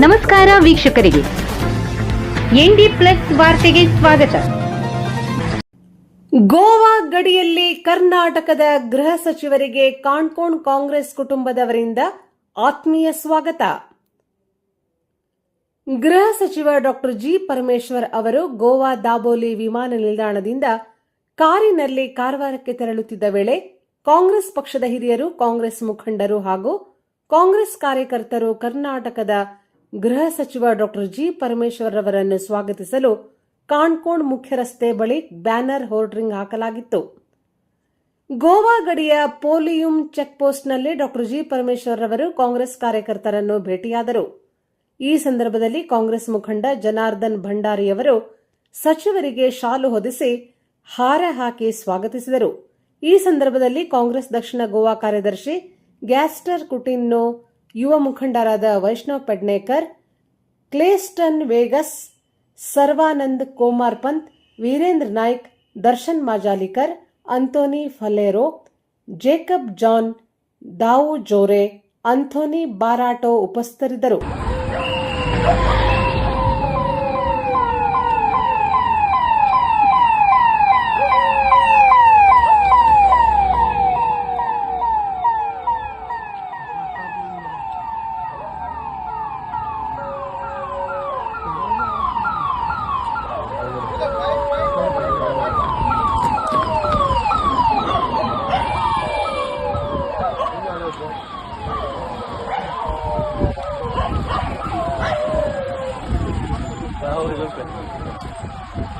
ನಮಸ್ಕಾರ ವೀಕ್ಷಕರಿಗೆ. ND plus ವಾರ್ತೆಗೆ ಸ್ವಾಗತ. ಗೋವಾ ಗಡಿಯಲ್ಲಿ ಕರ್ನಾಟಕದ ಗೃಹ ಸಚಿವರಿಗೆ ಕಾಣ್ಕೋಣ್ ಕಾಂಗ್ರೆಸ್ ಕುಟುಂಬದವರಿಂದ ಆತ್ಮೀಯ ಸ್ವಾಗತ. ಗೃಹ ಸಚಿವ ಡಾಕ್ಟರ್ ಜಿ ಪರಮೇಶ್ವರ್ ಅವರು ಗೋವಾ ದಾಬೋಲಿ ವಿಮಾನ ನಿಲ್ದಾಣದಿಂದ ಕಾರಿನಲ್ಲಿ ಕಾರವಾರಕ್ಕೆ ತೆರಳುತ್ತಿದ್ದ ವೇಳೆ ಕಾಂಗ್ರೆಸ್ ಪಕ್ಷದ ಹಿರಿಯರು, ಕಾಂಗ್ರೆಸ್ ಮುಖಂಡರು ಹಾಗೂ ಕಾಂಗ್ರೆಸ್ ಕಾರ್ಯಕರ್ತರು ಕರ್ನಾಟಕದ ಗೃಹ ಸಚಿವ ಡಾಕ್ಟರ್ ಜಿ ಪರಮೇಶ್ವರ್ ಅವರನ್ನು ಸ್ವಾಗತಿಸಲು ಕಾಣ್ಕೋಣ್ ಮುಖ್ಯ ರಸ್ತೆ ಬಳಿ ಬ್ಯಾನರ್ ಹೋರ್ಡ್ರಿಂಗ್ ಹಾಕಲಾಗಿತ್ತು. ಗೋವಾ ಗಡಿಯ ಪೋಲಿಯುಂ ಚೆಕ್ಪೋಸ್ಟ್ನಲ್ಲಿ ಡಾಕ್ಟರ್ ಜಿ ಪರಮೇಶ್ವರ್ ಅವರು ಕಾಂಗ್ರೆಸ್ ಕಾರ್ಯಕರ್ತರನ್ನು ಭೇಟಿಯಾದರು. ಈ ಸಂದರ್ಭದಲ್ಲಿ ಕಾಂಗ್ರೆಸ್ ಮುಖಂಡ ಜನಾರ್ದನ್ ಭಂಡಾರಿಯವರು ಸಚಿವರಿಗೆ ಶಾಲು ಹೊದಿಸಿ ಹಾರ ಹಾಕಿ ಸ್ವಾಗತಿಸಿದರು. ಈ ಸಂದರ್ಭದಲ್ಲಿ ಕಾಂಗ್ರೆಸ್ ದಕ್ಷಿಣ ಗೋವಾ ಕಾರ್ಯದರ್ಶಿ ಗ್ಯಾಸ್ಟರ್ ಕುಟಿನ್ನೋ ಯುವ ಮುಖಂಡರಾದ ವೈಷ್ಣವ್ ಪಡ್ನೇಕರ್, ಕ್ಲೇಸ್ಟನ್ ವೇಗಸ್, ಸರ್ವಾನಂದ್ ಕೋಮಾರ್ ಪಂತ್, ವೀರೇಂದ್ರ ನಾಯ್ಕ್, ದರ್ಶನ್ ಮಾಜಾಲಿಕರ್, ಅಂಥೋನಿ ಫಲೇರೋ ಜೇಕಬ್ ಜಾನ್, ದಾವು ಜೋರೆ, ಅಂಥೋನಿ ಬಾರಾಟೋ ಉಪಸ್ಥಿತರಿದ್ದರು. always open.